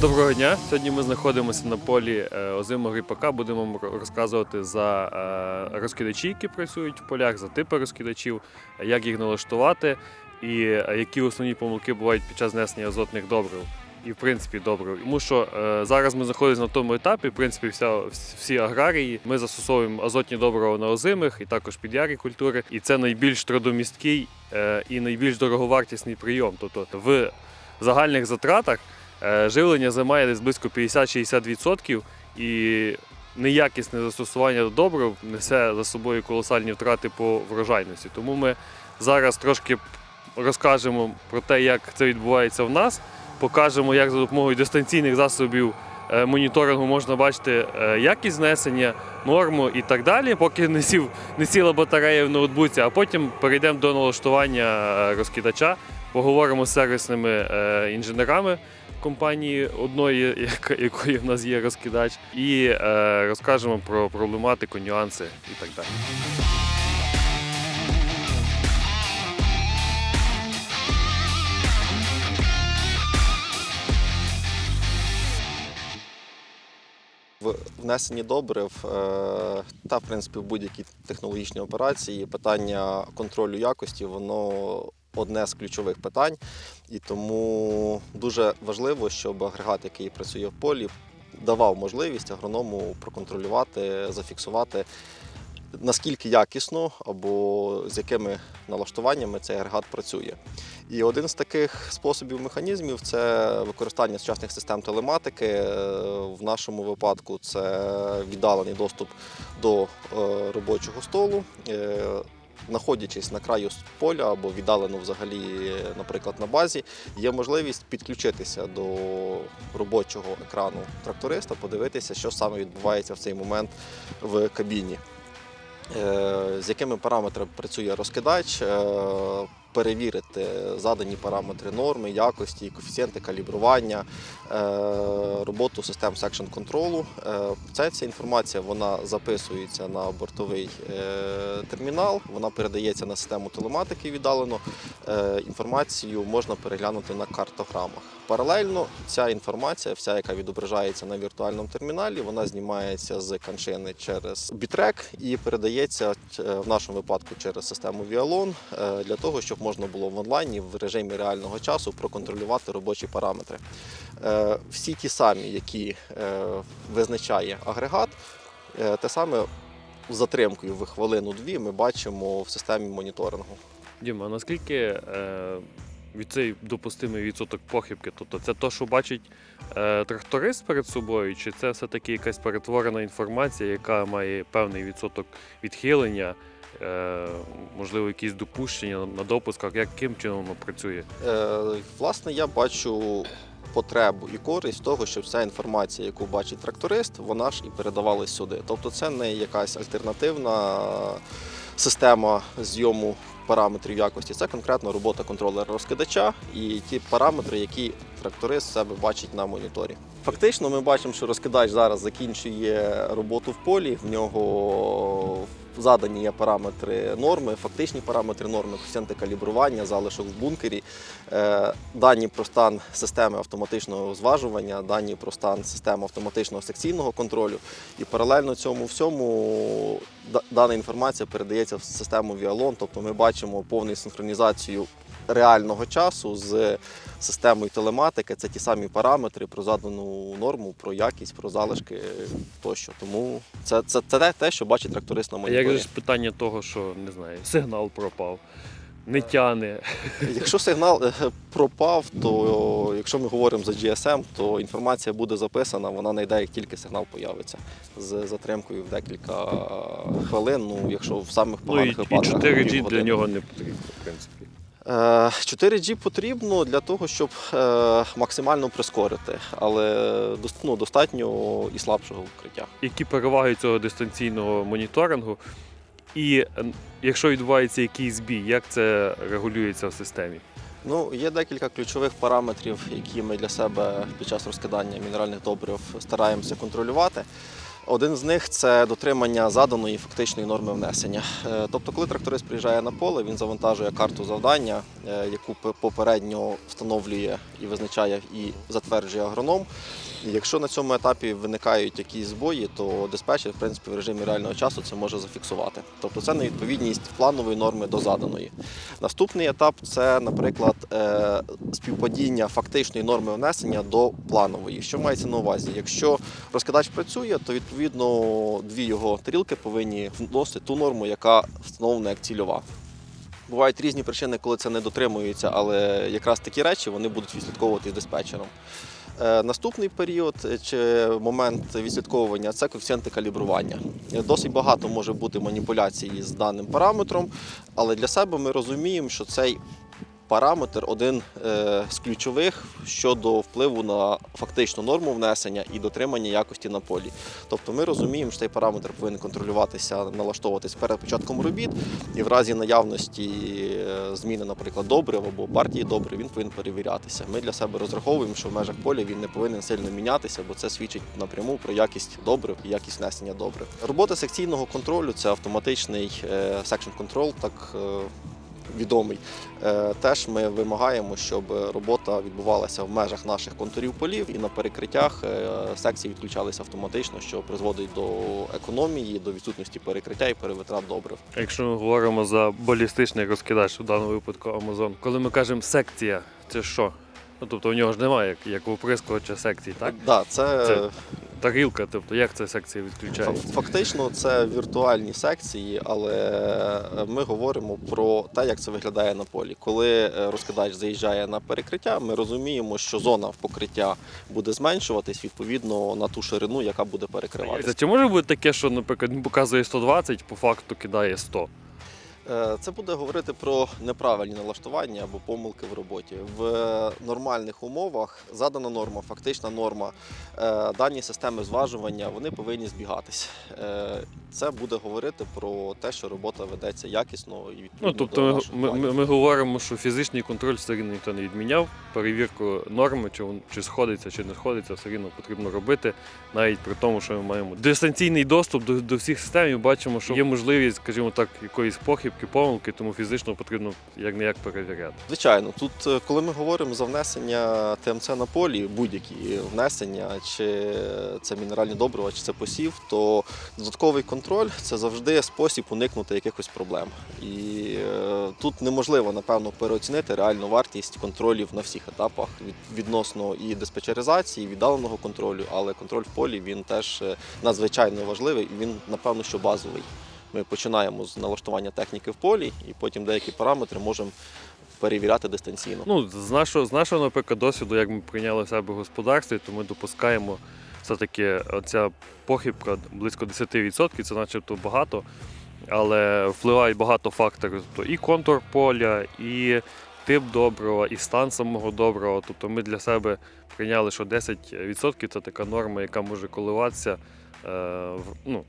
Доброго дня. Сьогодні ми знаходимося на полі е, озимого ріпака. Будемо розказувати за е, розкидачі, які працюють в полях, за типи розкидачів, як їх налаштувати і е, які основні помилки бувають під час знесення азотних добрив. І в принципі добрив. Тому що е, зараз ми знаходимося на тому етапі, в принципі, вся, всі аграрії. Ми застосовуємо азотні добрива на озимих і також під ярі культури. І це найбільш трудомісткий е, і найбільш дороговартісний прийом. Тобто в загальних затратах Живлення займає десь близько 50-60% і неякісне застосування добрив несе за собою колосальні втрати по врожайності. Тому ми зараз трошки розкажемо про те, як це відбувається в нас, покажемо, як за допомогою дистанційних засобів е, моніторингу можна бачити е, якість знесення, норму і так далі, поки не, сів, не сіла батарея в ноутбуці, а потім перейдемо до налаштування е, розкидача, поговоримо з сервісними е, інженерами компанії одної, якої в нас є розкидач, і е, розкажемо про проблематику, нюанси і так далі. В внесенні добрив е, та в принципі в будь-якій технологічній операції питання контролю якості воно одне з ключових питань, і тому дуже важливо, щоб агрегат, який працює в полі, давав можливість агроному проконтролювати, зафіксувати. Наскільки якісно або з якими налаштуваннями цей агрегат працює. І один з таких способів механізмів це використання сучасних систем телематики. Е, В нашому випадку це віддалений доступ до е, робочого столу. Знаходячись на краю поля або віддалено взагалі, наприклад, на базі, є можливість підключитися до робочого екрану тракториста, подивитися, що саме відбувається в цей момент в кабіні. Е, з якими параметрами працює розкидач, е, перевірити задані параметри норми, якості, коефіцієнти калібрування, е, роботу систем секшн контролу. Е, Ця вся інформація вона записується на бортовий е, термінал, вона передається на систему телематики віддалено. Інформацію можна переглянути на картограмах. Паралельно ця інформація, вся, яка відображається на віртуальному терміналі, вона знімається з каншини через бітрек і передається е, в нашому випадку через систему Vialon е, для того, щоб можна було в онлайні в режимі реального часу проконтролювати робочі параметри. Е, Всі ті самі, які визначає агрегат, те саме затримкою в хвилину-дві ми бачимо в системі моніторингу. Діма, наскільки від цей допустимий відсоток похибки? Тобто це то, що бачить е, тракторист перед собою, чи це все-таки якась перетворена інформація, яка має певний відсоток відхилення, е, можливо, якісь допущення на допусках, яким чином працює? Е, Власне, я бачу потребу і користь того, щоб ця інформація, яку бачить тракторист, вона ж і передавалась сюди. Тобто це не якась альтернативна система зйому параметрів якості, це конкретно робота контролера розкидача і ті параметри, які тракторист себе бачить на моніторі. Фактично, ми бачимо, що розкидач зараз закінчує роботу в полі. В нього задані є параметри норми, фактичні параметри норми, коефіцієнти калібрування, залишок в бункері, е, дані про стан системи автоматичного зважування, дані про стан системи автоматичного секційного контролю. І паралельно цьому всьому дана інформація передається в систему Віалон, тобто ми бачимо повну синхронізацію реального часу з системою телематики. Це ті самі параметри про задану норму, про якість, про залишки тощо. Тому це, це, це те- те, що бачить тракторист на А моніторі. як же питання того, що не знаю, сигнал пропав, не тяне. Якщо сигнал е, пропав, то якщо ми говоримо за GSM, то інформація буде записана, вона не йде, як тільки сигнал появиться з затримкою в декілька хвилин. Ну, якщо в самих Ну і, і поганих 4G для нього не потрібно, в принципі. Е, 4G потрібно для того, щоб е, максимально прискорити, але ну, достатньо і слабшого укриття. які переваги цього дистанційного моніторингу. І е, якщо відбувається якийсь збій, як це регулюється в системі? Ну, є декілька ключових параметрів, які ми для себе під час розкидання мінеральних добрив стараємося контролювати. Один з них це дотримання заданої фактичної норми внесення. Е, Тобто, коли тракторист приїжджає на поле, він завантажує карту завдання, е, яку попередньо встановлює і визначає і затверджує агроном. Якщо на цьому етапі виникають якісь збої, то диспетчер в принципі в режимі реального часу це може зафіксувати. Тобто це невідповідність планової норми до заданої. Наступний етап це, наприклад, е, співпадіння фактичної норми внесення до планової. Що мається на увазі? Якщо розкидач працює, то відповідно дві його тарілки повинні вносити ту норму, яка встановлена як цільова. Бувають різні причини, коли це не дотримується, але якраз такі речі вони будуть відслідковувати з диспетчером. Е, Наступний період чи момент відслідковування це коефіцієнти калібрування. Досить багато може бути маніпуляцій з даним параметром, але для себе ми розуміємо, що цей параметр один е, з ключових щодо впливу на фактичну норму внесення і дотримання якості на полі. Тобто ми розуміємо, що цей параметр повинен контролюватися, налаштовуватись перед початком робіт, і в разі наявності е, зміни, наприклад, добрив або партії добрив, він повинен перевірятися. Ми для себе розраховуємо, що в межах поля він не повинен сильно мінятися, бо це свідчить напряму про якість добрив і якість несення добрив. Робота секційного контролю це автоматичний section control, так е, відомий. Е, Теж ми вимагаємо, щоб робота відбувалася в межах наших контурів полів і на перекриттях е, секції відключалися автоматично, що призводить до економії, до відсутності перекриття і перевитрат добрив. Якщо ми говоримо за балістичний розкидач, у даному випадку Амазон, коли ми кажемо секція, це що? Ну, тобто у нього ж немає як, як у оприскувача секцій, так? Да, це, Це Тарілка, тобто як ця секція відключається? фа- фактично це віртуальні секції, але ми говоримо про те, як це виглядає на полі. Коли е, розкидач заїжджає на перекриття, ми розуміємо, що зона покриття буде зменшуватись відповідно на ту ширину, яка буде перекриватися. Чи може бути таке, що, наприклад, він показує 120, по факту кидає 100? Е, Це буде говорити про неправильні налаштування або помилки в роботі. В е, нормальних умовах задана норма, фактична норма, е, дані системи зважування вони повинні збігатись. Це буде говорити про те, що робота ведеться якісно і відповідно Ну, до тобто ми, ми, ми, ми говоримо, що фізичний контроль все рівно ніхто не відміняв. Перевірку норми, чи, чи сходиться, чи не сходиться, все рівно потрібно робити, навіть при тому, що ми маємо дистанційний доступ до, до всіх систем і бачимо, що є можливість, скажімо так, якоїсь похибки, помилки, тому фізично потрібно як не як перевіряти. Звичайно, тут, е, коли ми говоримо за внесення ТМЦ на полі, будь-які внесення, чи це мінеральні добрива, чи це посів, то додатковий контроль це завжди спосіб уникнути якихось проблем. І е, тут неможливо, напевно, переоцінити реальну вартість контролів на всіх етапах від, відносно і диспетчеризації, і віддаленого контролю, але контроль в полі він теж е, надзвичайно важливий і він, напевно, що базовий. Ми починаємо з налаштування техніки в полі, і потім деякі параметри можемо перевіряти дистанційно. Ну, з нашого, з нашого, наприклад, досвіду, як ми прийняли в себе господарстві, то ми допускаємо все-таки оця похибка близько 10%, це начебто багато, але впливають багато факторів. Тобто і контур поля, і тип добрива, і стан самого добрива. Тобто ми для себе прийняли, що 10% це така норма, яка може коливатися. Е, Ну,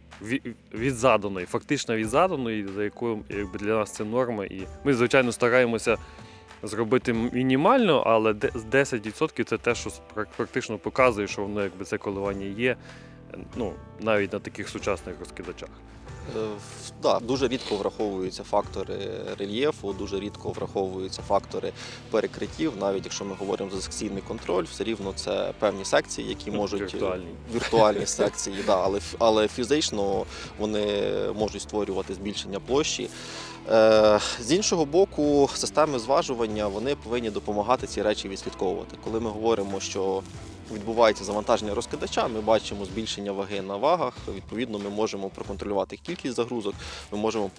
від, заданої, фактично від заданої, за якою якби, для нас це норма. І ми, звичайно, стараємося зробити мінімально, але з 10% це те, що практично показує, що воно якби це коливання є. е, Ну, навіть на таких сучасних розкидачах. Е, Да, дуже рідко враховуються фактори рельєфу, дуже рідко враховуються фактори перекриттів. Навіть якщо ми говоримо за секційний контроль, все рівно це певні секції, які Ну, можуть віртуальні. віртуальні секції, да, але, але фізично вони можуть створювати збільшення площі. Е, з іншого боку, системи зважування вони повинні допомагати ці речі відслідковувати. Коли ми говоримо, що відбувається завантаження розкидача, ми бачимо збільшення ваги на вагах. Відповідно, ми можемо проконтролювати кількість загрузок, ми можемо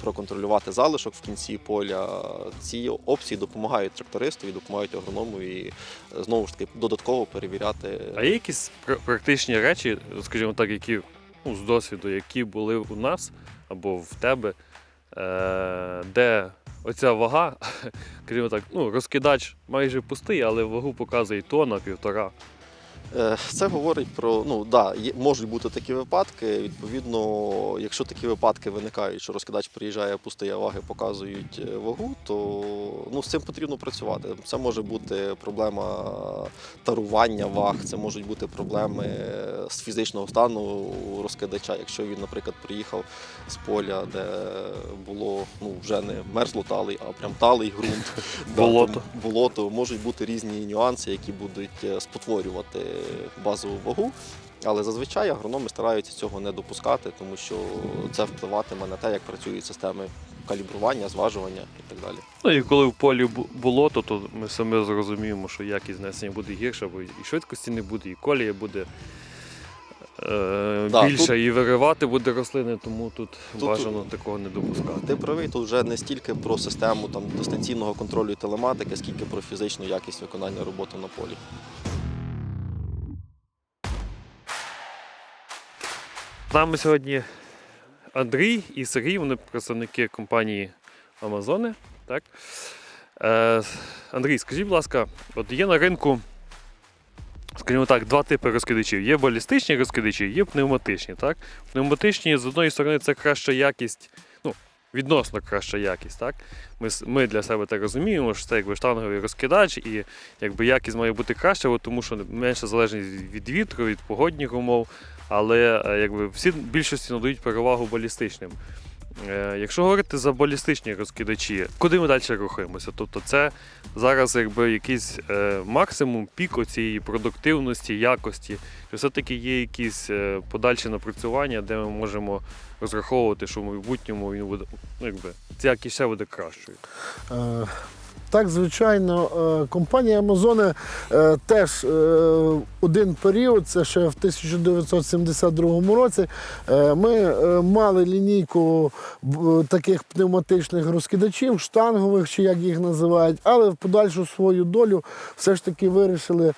проконтролювати залишок в кінці поля. Ці опції допомагають трактористу і допомагають агроному і е, знову ж таки додатково перевіряти. А є якісь практичні речі, скажімо так, які ну, з досвіду, які були у нас або в тебе, е- де оця вага, скажімо так, ну, розкидач майже пустий, але вагу показує тонна, півтора. Е, Це говорить про ну да, можуть бути такі випадки. Відповідно, якщо такі випадки виникають, що розкидач приїжджає, пустає ваги, показують е, вагу, то ну з цим потрібно працювати. Це може бути проблема тарування ваг, це можуть бути проблеми з фізичного стану розкидача. Якщо він, наприклад, приїхав з поля, де було ну вже не мерзло талий, а прям талий ґрунт, да, Болото. там болото, можуть бути різні нюанси, які будуть е, спотворювати базову вагу. Але зазвичай агрономи стараються цього не допускати, тому що це впливатиме на те, як працюють системи калібрування, зважування і так далі. Ну і коли в полі бу- болото, то ми самі зрозуміємо, що якість знесення буде гірша, бо і швидкості не буде, і колія буде е, Да, більша, тут- і виривати буде рослини, тому тут, Тут- бажано такого не допускати. Ти правий, тут вже не стільки про систему там, дистанційного контролю і телематики, скільки про фізичну якість виконання роботи на полі. З нами сьогодні Андрій і Сергій, вони представники компанії Амазони. Так? Е, Андрій, скажіть, будь ласка, от є на ринку, скажімо так, два типи розкидачів. Є балістичні розкидачі, є пневматичні. Так? Пневматичні, з одної сторони, це краща якість, ну, відносно краща якість. Так? Ми, ми для себе так розуміємо, що це якби штанговий розкидач, і якби якість має бути краща, тому що менша залежність від вітру, від погодних умов. Але е, якби всі більшості надають перевагу балістичним. Е, Якщо говорити за балістичні розкидачі, куди ми далі рухаємося? Тобто це зараз якби якийсь е, максимум пік цієї продуктивності, якості, чи все-таки є якісь подальші напрацювання, де ми можемо розраховувати, що в майбутньому він буде, ну якби ця ще буде кращою. Так, звичайно, е, компанія Амазони е, теж е, один період, це ще в 1972 році. Ми мали лінійку таких пневматичних розкидачів, штангових, чи як їх називають, але в подальшу свою долю все ж таки вирішили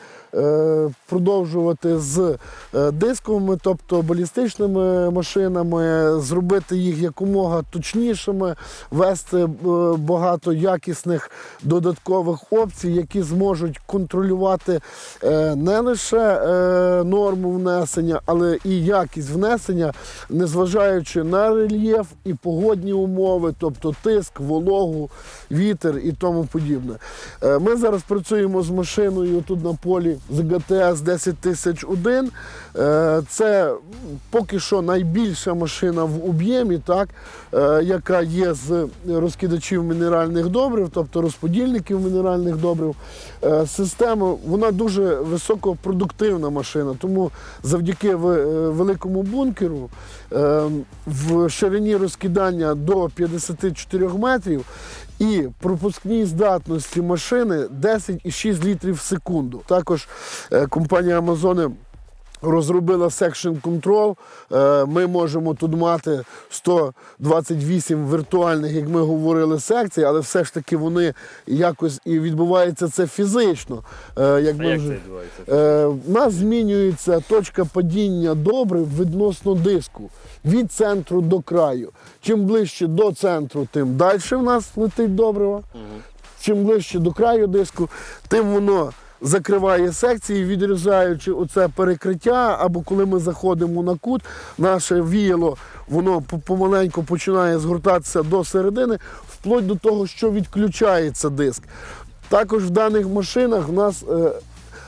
продовжувати з е, дисковими, тобто балістичними машинами, зробити їх якомога точнішими, вести е, багато якісних додаткових опцій, які зможуть контролювати е, не лише е, норму внесення, але і якість внесення, незважаючи на рельєф і погодні умови, тобто тиск, вологу, вітер і тому подібне. Е, Ми зараз працюємо з машиною тут на полі з ГТС 10001. Е, Це поки що найбільша машина в об'ємі, так, е, яка є з розкидачів мінеральних добрив, тобто розподільників мінеральних добрив. Е, Система вона дуже високопродуктивна машина, тому завдяки великому бункеру в ширині розкидання до 54 метрів і пропускній здатності машини 10,6 літрів в секунду. Також е, компанія Амазони розробила Section Control. Е, Ми можемо тут мати 128 віртуальних, як ми говорили, секцій, але все ж таки вони якось і відбувається це фізично. Е, Як А ми як вже- це відбувається? Е, У нас змінюється точка падіння добрив відносно диску від центру до краю. Чим ближче до центру, тим далі в нас летить добриво. Мгм. Чим ближче до краю диску, тим воно закриває секції, відрізаючи оце перекриття, або коли ми заходимо на кут, наше віяло воно по- помаленьку починає згортатися до середини, вплоть до того, що відключається диск. Також в даних машинах в нас е,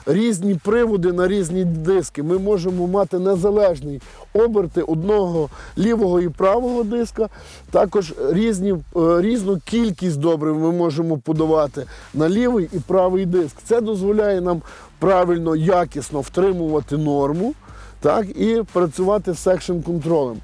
різні приводи на різні диски. Ми можемо мати незалежні оберти одного лівого і правого диска. Також різні, е, різну кількість добрив ми можемо подавати на лівий і правий диск. Це дозволяє нам правильно, якісно втримувати норму. Так, і працювати з секшн контролем.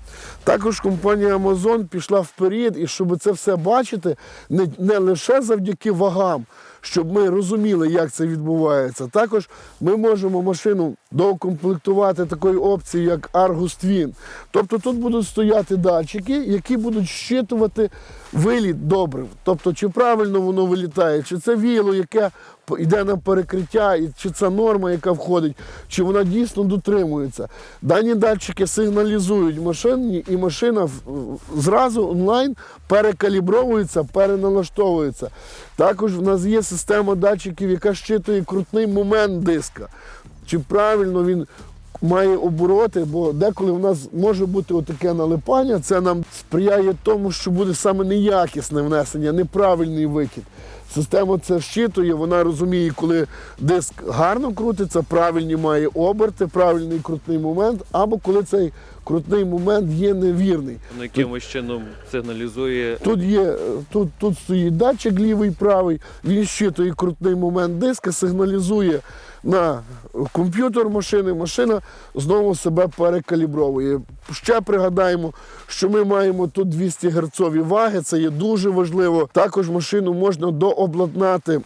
Також компанія Amazon пішла вперед, і щоб це все бачити, не, не лише завдяки вагам, щоб ми розуміли, як це відбувається. Також ми можемо машину доукомплектувати такою опцією, як Argus Twin. Тобто тут будуть стояти датчики, які будуть щитувати виліт добрив. Тобто, чи правильно воно вилітає, чи це віяло, яке йде на перекриття, і чи це норма, яка входить, чи вона дійсно дотримується. Дані датчики сигналізують машині, і машина зразу онлайн перекалібровується, переналаштовується. Також в нас є система датчиків, яка щитує крутний момент диска. чи правильно він має обороти, бо деколи в нас може бути отаке налипання. Це нам сприяє тому, що буде саме неякісне внесення, неправильний викид. Система це щитує, вона розуміє, коли диск гарно крутиться, правильні має оберти, правильний крутний момент, або коли цей крутний момент є невірний. Воно якимось чином сигналізує. Тут є е, тут, тут стоїть датчик лівий, правий, він щитує крутний момент диска, сигналізує на комп'ютер машини. Машина знову себе перекалібровує. Ще пригадаємо, що ми маємо тут 200 герцові ваги, це є дуже важливо. Також машину можна дообладнати.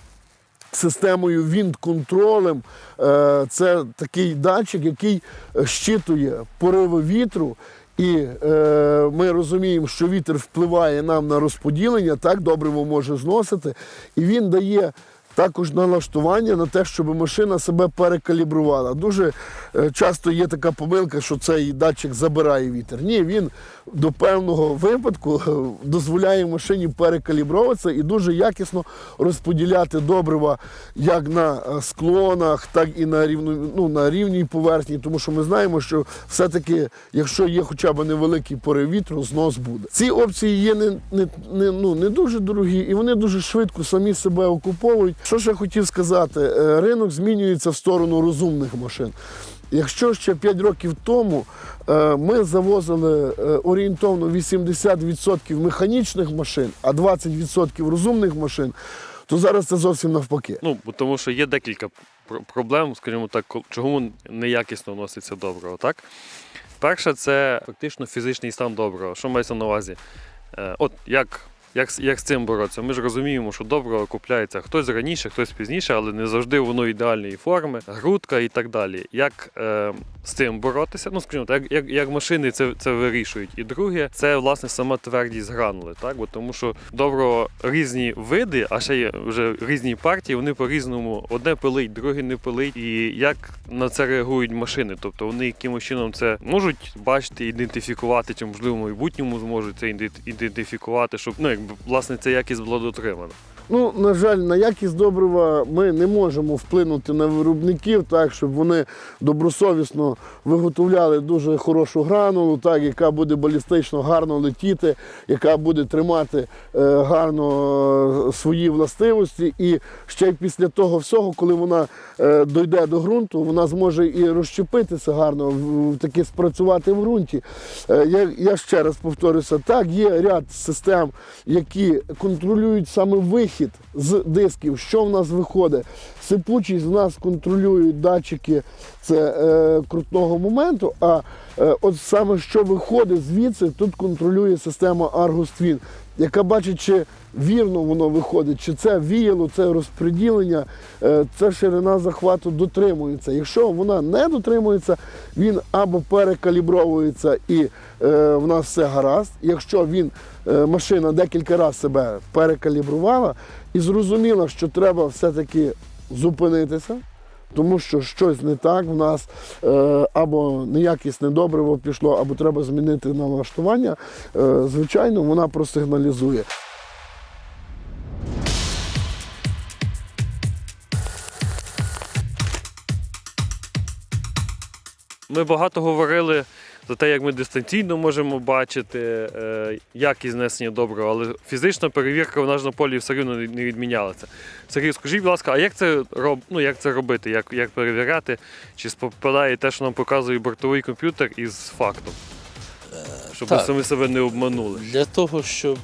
Системою вінт-контролем Е, це такий датчик, який щитує пориви вітру. І е, ми розуміємо, що вітер впливає нам на розподілення, так добриво може зносити. І він дає також налаштування на те, щоб машина себе перекалібрувала. Дуже е, часто є така помилка, що цей датчик забирає вітер. Ні, він до певного випадку дозволяє машині перекалібровуватися і дуже якісно розподіляти добрива як на е, склонах, так і на рівну, ну, на рівній поверхні, тому що ми знаємо, що все-таки, якщо є хоча б невеликий порив вітру, знос буде. Ці опції є не, не, не, ну, не дуже дорогі і вони дуже швидко самі себе окуповують. Що ж я хотів сказати, Е, ринок змінюється в сторону розумних машин. Якщо ще 5 років тому е, ми завозили е, орієнтовно 80% механічних машин, а 20% розумних машин, то зараз це зовсім навпаки. Ну, тому що є декілька проблем, скажімо так, чому неякісно вноситься доброго, так? Перше, це фактично фізичний стан доброго. Що мається на увазі? Е, от як, як, як з цим боротися? Ми ж розуміємо, що доброго купляється хтось раніше, хтось пізніше, але не завжди воно ідеальної форми, грудка і так далі. Як е, з цим боротися? Ну, скажімо так, як, як, як машини це, це вирішують. І друге, це власне сама твердість гранули, так? Бо тому що добро різні види, а ще є вже різні партії, вони по-різному одне пилить, друге не пилить. І як на це реагують машини? Тобто вони якимось чином це можуть бачити, ідентифікувати, чи можливо в майбутньому зможуть це ідентифікувати, щоб ну якби власне ця якість була дотримана. Ну, на жаль, на якість добрива ми не можемо вплинути на виробників, так, щоб вони добросовісно виготовляли дуже хорошу гранулу, так, яка буде балістично гарно летіти, яка буде тримати е, гарно е, свої властивості. І ще й після того всього, коли вона е, дойде до ґрунту, вона зможе і розщепитися гарно, в- таки спрацювати в ґрунті. Е, я, я ще раз повторюся, так, є ряд систем, які контролюють саме вихід з дисків, що в нас виходить. Сипучість в нас контролюють датчики це е, крутного моменту. А е, от саме що виходить звідси, тут контролює система Argus Twin, яка бачить, чи вірно воно виходить, чи це віяло, це розподілення, е, це ширина захвату дотримується. Якщо вона не дотримується, він або перекалібровується і е, в нас все гаразд. Якщо він е, машина декілька разів себе перекалібрувала і зрозуміла, що треба все-таки зупинитися, тому що щось не так в нас е, або неякісне добриво пішло, або треба змінити налаштування, е, звичайно, вона просигналізує. Ми багато говорили за те, як ми дистанційно можемо бачити е, якість знесення доброго, але фізична перевірка вона ж на полі все рівно не відмінялася. Сергій, скажіть, будь ласка, а як це роб, ну, як це робити? Як, як перевіряти? Чи співпадає те, що нам показує бортовий комп'ютер із фактом? Щоб ми самі себе не обманули. Для того, щоб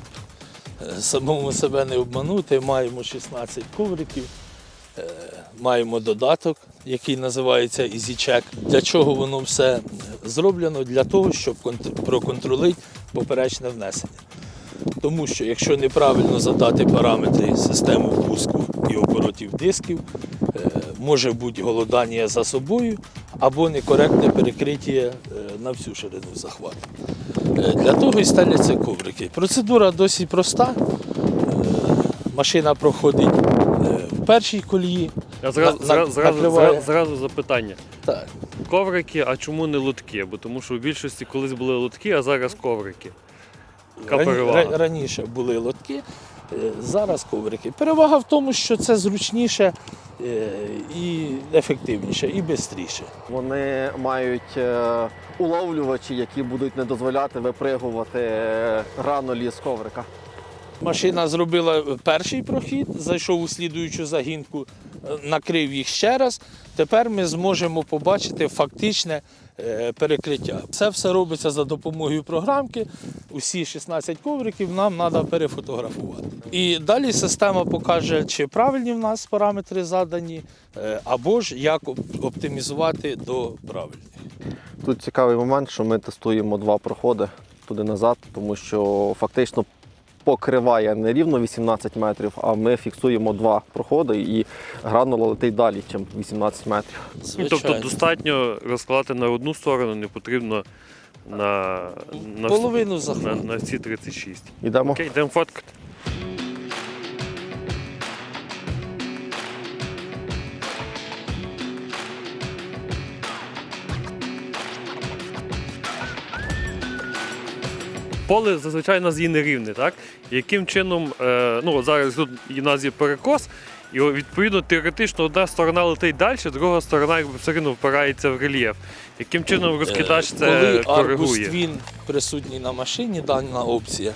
е, самому себе не обманути, маємо 16 ковриків, е, маємо додаток, який називається EasyCheck. Для чого воно все зроблено? Для того, щоб проконтролити поперечне внесення. Тому що якщо неправильно задати параметри системи впуску і оборотів дисків, е, може бути голодання за собою або некоректне перекриття е, на всю ширину захвату. Е, Для того і ставляться коврики. Процедура досить проста. Машина проходить в першій колії. А зразу, На- зразу, зразу, зразу, зразу запитання. Так. Коврики, а чому не лотки? Бо тому що в більшості колись були лотки, а зараз коврики. Яка перевага? Раніше були лотки, е, зараз коврики. Перевага в тому, що це зручніше е, і ефективніше, і швидше. Вони мають е, уловлювачі, які будуть не дозволяти випригувати гранулі з коврика. Машина зробила перший прохід, зайшов у слідуючу загінку, накрив їх ще раз. Тепер ми зможемо побачити фактичне е, перекриття. Це все робиться за допомогою програмки. Усі 16 ковриків нам треба перефотографувати. І далі система покаже, чи правильні в нас параметри задані, е, або ж як оптимізувати до правильних. Тут цікавий момент, що ми тестуємо два проходи туди-назад, тому що фактично покриває не рівно 18 метрів, а ми фіксуємо два проходи і гранула летить далі, ніж 18 метрів. Ну, Звичайно. Тобто достатньо розкладати на одну сторону, не потрібно на, на, Половину на, на, на ці 36. Йдемо. Окей, йдемо фоткати. Поле зазвичай у нас є нерівне, так? Яким чином, е, ну зараз тут у нас є перекос, і відповідно теоретично одна сторона летить далі, друга сторона якби все одно впирається в рельєф. Яким чином розкидач Е, це Коли коригує? Аргуствін присутній на машині, дана опція,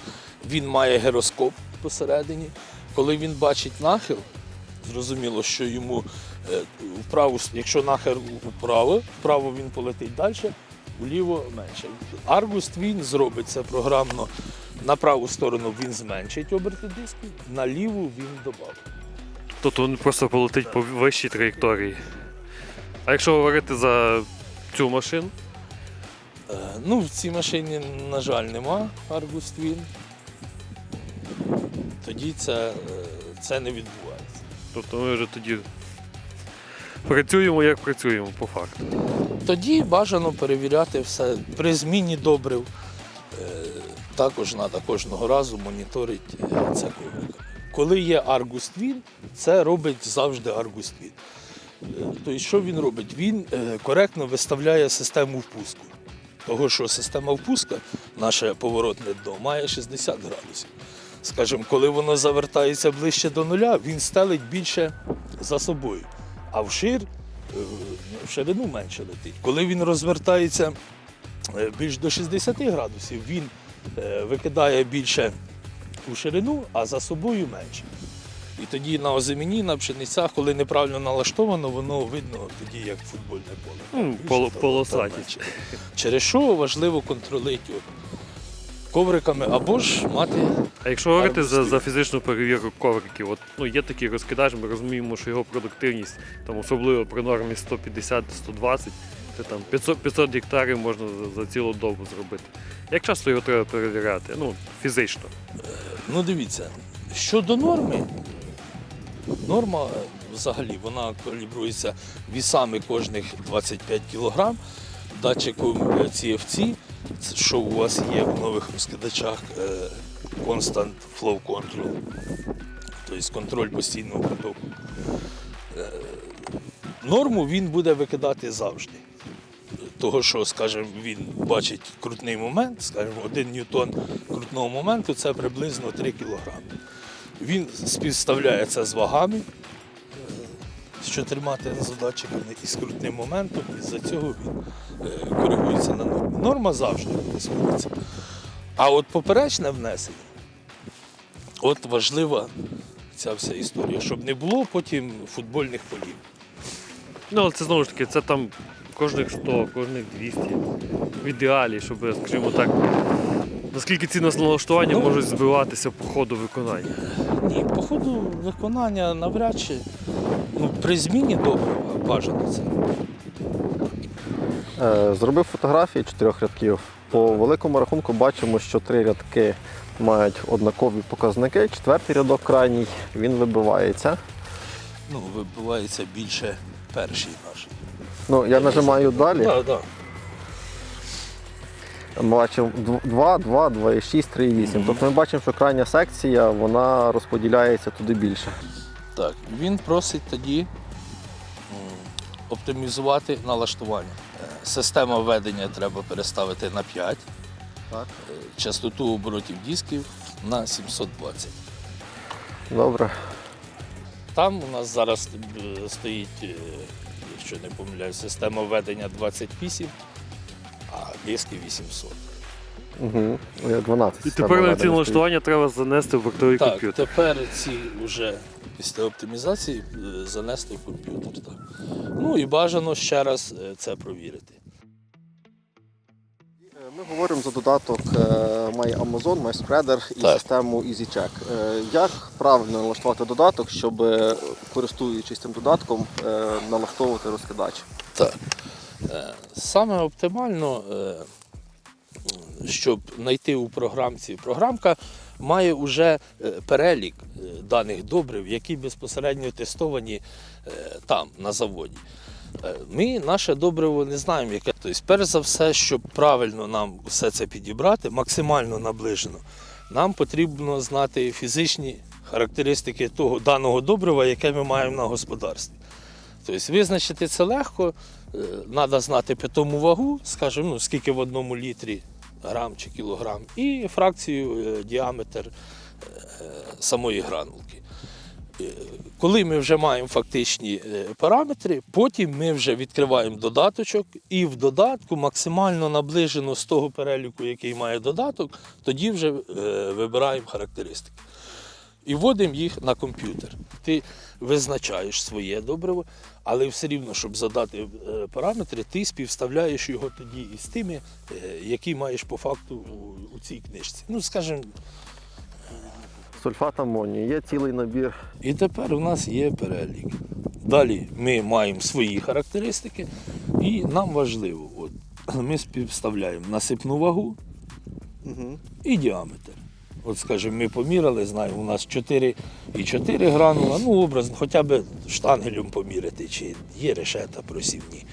він має гіроскоп посередині. Коли він бачить нахил, зрозуміло, що йому е, вправо, якщо нахил вправо, вправо він полетить далі, вліво менше. Аргус Твін зробить це програмно. На праву сторону він зменшить оберти дисків, на ліву він додавить. Тобто він просто полетить по вищій траєкторії. А якщо говорити за цю машину, Е, Ну, в цій машині, на жаль, нема Argus Twin. Тоді це, е, це не відбувається. тобто ми вже тоді працюємо, як працюємо по факту. Тоді бажано перевіряти все. При зміні добрив е, також треба кожного разу моніторити е, це ковриками. Коли є Twin, це робить завжди Twin. Е, Тобто, що він робить? Він коректно виставляє систему впуску. Того, що система впуска, наше поворотне дно, має 60 градусів. Скажімо, коли воно завертається ближче до нуля, він стелить більше за собою. А вшир, е, в ширину менше летить. Коли він розвертається е, більш до 60 градусів, він е, викидає більше у ширину, а за собою менше. І тоді на озиміні, на пшеницях, коли неправильно налаштовано, воно видно тоді, як футбольне поле. Ну, Більше поло- та- та полосатість. менше. Через що важливо контролити ковриками або ж мати А якщо говорити за, за фізичну перевірку ковриків, от, ну, є такий розкидач, ми розуміємо, що його продуктивність, там, особливо при нормі 150-120, це там 500, 500 гектарів можна за, за цілу добу зробити. Як часто його треба перевіряти? Ну, фізично. Ну, дивіться, щодо норми, норма е, взагалі вона калібрується вісами кожних 25 кг. Датчиком CFC, це що у вас є в нових розкидачах е, Constant Flow Control, тобто контроль постійного потоку. Е, Норму він буде викидати завжди. Того, що, скажімо, він бачить крутний момент, скажімо, один ньютон крутного моменту це приблизно 3 кг. Він співставляє це з вагами, з чотирма задатчиками і з крутним моментом, і за цього він е, коригується на норму. Норма завжди сходиться. А от поперечне внесення, от важлива ця вся історія, щоб не було потім футбольних полів. Ну, але це знову ж таки, це там кожних 100, кожних 200. В ідеалі, щоб, скажімо так, наскільки ці налаштування Ну. можуть збиватися по ходу виконання. Ні, по ходу виконання навряд чи ну, при зміні добрива бажано це. Е, Зробив фотографії чотирьох рядків. По великому рахунку бачимо, що три рядки мають однакові показники. Четвертий рядок крайній він вибивається. Ну, вибивається більше перший наш. Ну, я нажимаю далі. Так, так. Бачимо 2, 2, 2,6, 3,8. Тобто ми бачимо, що крайня секція вона розподіляється туди більше. Так, він просить тоді оптимізувати налаштування. Е, Система введення треба переставити на 5, Так. е, частоту оборотів дисків на 720. Добре. Там у нас зараз е, стоїть, якщо не помиляюсь, система введення 28, а 800. Угу. 12. І тепер на ці налаштування треба занести в бортовий Так, комп'ютер. тепер ці вже після оптимізації е, занести в комп'ютер. Так. Ну і бажано ще раз е, це провірити. Ми говоримо за додаток е, My Amazon, My Spreader і Так. систему EasyCheck. Е, Як правильно налаштувати додаток, щоб, е, користуючись цим додатком, е, налаштовувати розкидач? Так. Е, Саме оптимально, е, щоб знайти у програмці, програмка має вже перелік е, даних добрив, які безпосередньо тестовані там, на заводі. Ми наше добриво не знаємо, яке. Тобто, перш за все, щоб правильно нам все це підібрати, максимально наближено, нам потрібно знати фізичні характеристики того даного добрива, яке ми маємо на господарстві. Тобто визначити це легко, треба знати питому вагу, скажімо, ну, скільки в одному літрі грам чи кілограм, і фракцію, е, діаметр е, самої гранулки. Е, Коли ми вже маємо фактичні параметри, потім ми вже відкриваємо додаточок, і в додатку максимально наближено з того переліку, який має додаток, тоді вже вибираємо характеристики. І вводимо їх на комп'ютер. Ти визначаєш своє добриво, але все рівно, щоб задати е, параметри, ти співставляєш його тоді із тими, е, які маєш по факту у, у цій книжці. Ну, скажімо, Сульфат амонію. Є цілий набір. і тепер у нас є перелік. Далі ми маємо свої характеристики, і нам важливо, от, ми співставляємо насипну вагу Угу. і діаметр. От, скажімо, ми поміряли, знаємо, у нас 4,4 гранула, ну, образно, хоча б штангелем поміряти, чи є решета просівні.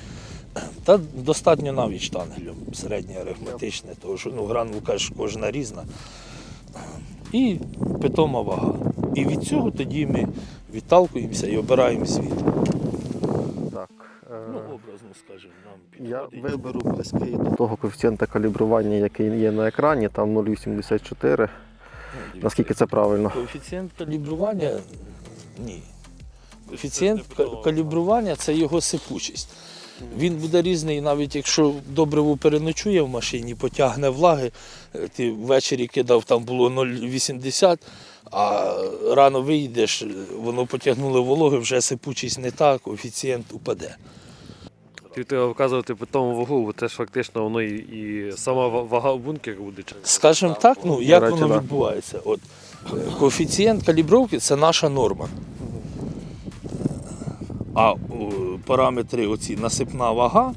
Та достатньо навіть штангелем, середнє арифметичне, тому що ну, гранулка ж кожна різна. І питома вага. І від цього тоді ми відталкуємося і обираємо звіт. Так. е, Ну, образно, скажімо, нам Я підходить. виберу близький до того коефіцієнта калібрування, який є на екрані, там 0,84. Наскільки це правильно? Коефіцієнт калібрування ні. Коефіцієнт калібрування це його сипучість. Він буде різний, навіть якщо добриво переночує в машині, потягне влаги, е, ти ввечері кидав, там було 0,80, а рано вийдеш, е, воно потягнуло вологи, вже сипучість не та, коефіцієнт упаде. Тобі треба вказувати питому вагу, бо це ж фактично воно і, і сама ва- вага бункеру буде. чи- Скажімо так, ну як воно да. відбувається? От, е, коефіцієнт калібровки це наша норма. А параметри оці насипна вага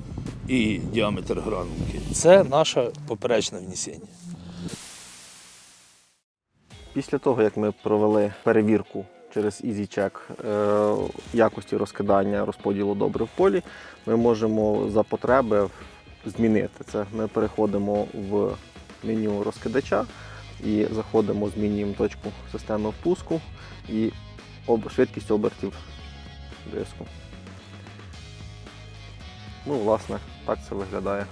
і діаметр гранулки це наше поперечне внесення. Після того, як ми провели перевірку через EasyCheck е, якості розкидання розподілу добрив в полі, ми можемо за потреби змінити це. Ми переходимо в меню розкидача і заходимо, змінюємо точку системи впуску і швидкість обертів диску. Ну, власне, так це виглядає.